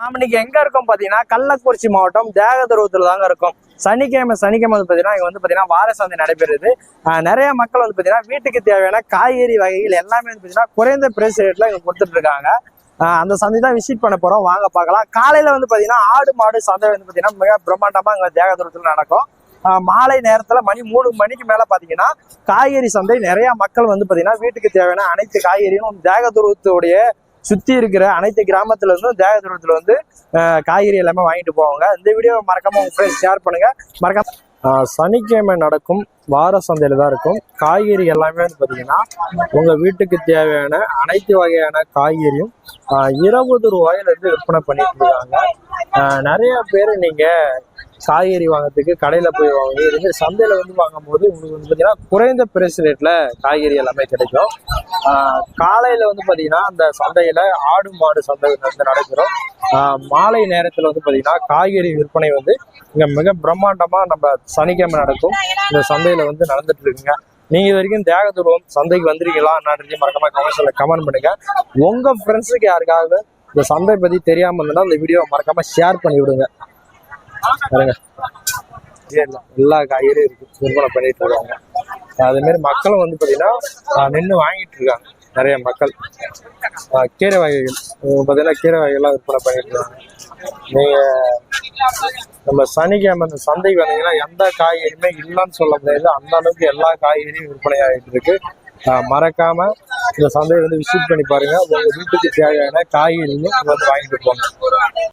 நாம இன்னைக்கு எங்க இருக்கோம் பாத்தீங்கன்னா கள்ளக்குறிச்சி மாவட்டம் தேகதுருவத்துல தாங்க இருக்கும். சனிக்கிழமை சனிக்கிழமை வந்து பாத்தீங்கன்னா இங்க வந்து பாத்தீங்கன்னா வார சந்தை நடைபெறுது. நிறைய மக்கள் வந்து பாத்தீங்கன்னா வீட்டுக்கு தேவையான காய்கறி வகைகள் எல்லாமே வந்து பாத்தீங்கன்னா குறைந்த பிரைஸ் ரேட்ல இங்க கொடுத்துட்டு இருக்காங்க. அந்த சந்தை தான் விசிட் பண்ண போறோம். வாங்க பார்க்கலாம். காலையில வந்து பாத்தீங்கன்னா ஆடு மாடு சந்தை வந்து பாத்தீங்கன்னா மிக பிரம்மாண்டமா இங்க தேகதுரத்துல நடக்கும். மாலை நேரத்துல மணி மூணு மணிக்கு மேல பாத்தீங்கன்னா காய்கறி சந்தை நிறைய மக்கள் வந்து பாத்தீங்கன்னா வீட்டுக்கு தேவையான அனைத்து காய்கறியும் தேகதுருவத்துடைய சுத்தி இருக்கிற அனைத்து கிராமத்துல இருந்தும் தேகதுரத்துல வந்து காய்கறி எல்லாமே வாங்கிட்டு போவாங்க. இந்த வீடியோ மறக்காம உங்க ஃப்ரெண்ட்ஸ் ஷேர் பண்ணுங்க. மறக்காம சனிக்கிழமை நடக்கும் வார சந்தையில தான் இருக்கும். காய்கறி எல்லாமே வந்து பார்த்தீங்கன்னா உங்க வீட்டுக்கு தேவையான அனைத்து வகையான காய்கறியும் இருபது ரூபாயிலிருந்து விற்பனை பண்ணிட்டு இருக்காங்க. நிறைய பேர் நீங்க காய்கறி வாங்குறதுக்கு கடையில போய் வாங்குங்க இது சந்தையில வந்து வாங்கும்போது உங்களுக்கு வந்து பார்த்தீங்கன்னா குறைந்த பிரைஸ் ரேட்ல காய்கறி எல்லாமே கிடைக்கும். ஆஹ் காலையில வந்து பாத்தீங்கன்னா அந்த சந்தையில ஆடு மாடு சந்தை வந்து நடைபெறும். ஆஹ் மாலை நேரத்துல வந்து பாத்தீங்கன்னா காய்கறி விற்பனை வந்து இங்க மிக பிரம்மாண்டமா நம்ம சனிக்கிழமை நடக்கும். இந்த சந்தையில வந்து நடந்துட்டு இருக்குங்க. நீங்க இது வரைக்கும் தேகதுருவம் சந்தைக்கு வந்திருக்கீங்களா என்னன்னு மறக்காம கமெண்ட்ஸ்ல கமெண்ட் பண்ணுங்க. உங்க ஃப்ரெண்ட்ஸுக்கு யாருக்காவது இந்த சந்தை பத்தி தெரியாம இருந்தா இந்த வீடியோ மறக்காம ஷேர் பண்ணி விடுங்க பாருங்க. எல்லா காய்கறியும் இருக்கு. விற்பனை பண்ணிட்டு இருக்காங்க அதே மாதிரி மக்களும் வந்து பாத்தீங்கன்னா நின்று வாங்கிட்டு இருக்காங்க. நிறைய மக்கள். ஆஹ் கீரை வகைகள். பார்த்தீங்கன்னா கீரை வகைகள்லாம் விற்பனை பண்ணிட்டு இருக்காங்க நீங்க நம்ம சனிக்கிழமை அந்த சந்தைக்கு வந்தீங்கன்னா எந்த காய்கறியுமே இல்லைன்னு சொல்ல முடியாது. அந்த அளவுக்கு எல்லா காய்கறியும் விற்பனை ஆகிட்டு இருக்கு. ஆஹ் மறக்காம இந்த சந்தையை வந்து விசிட் பண்ணி பாருங்க. உங்க வீட்டுக்கு தேவையான காய்கறியும் வந்து வாங்கிட்டு போங்க.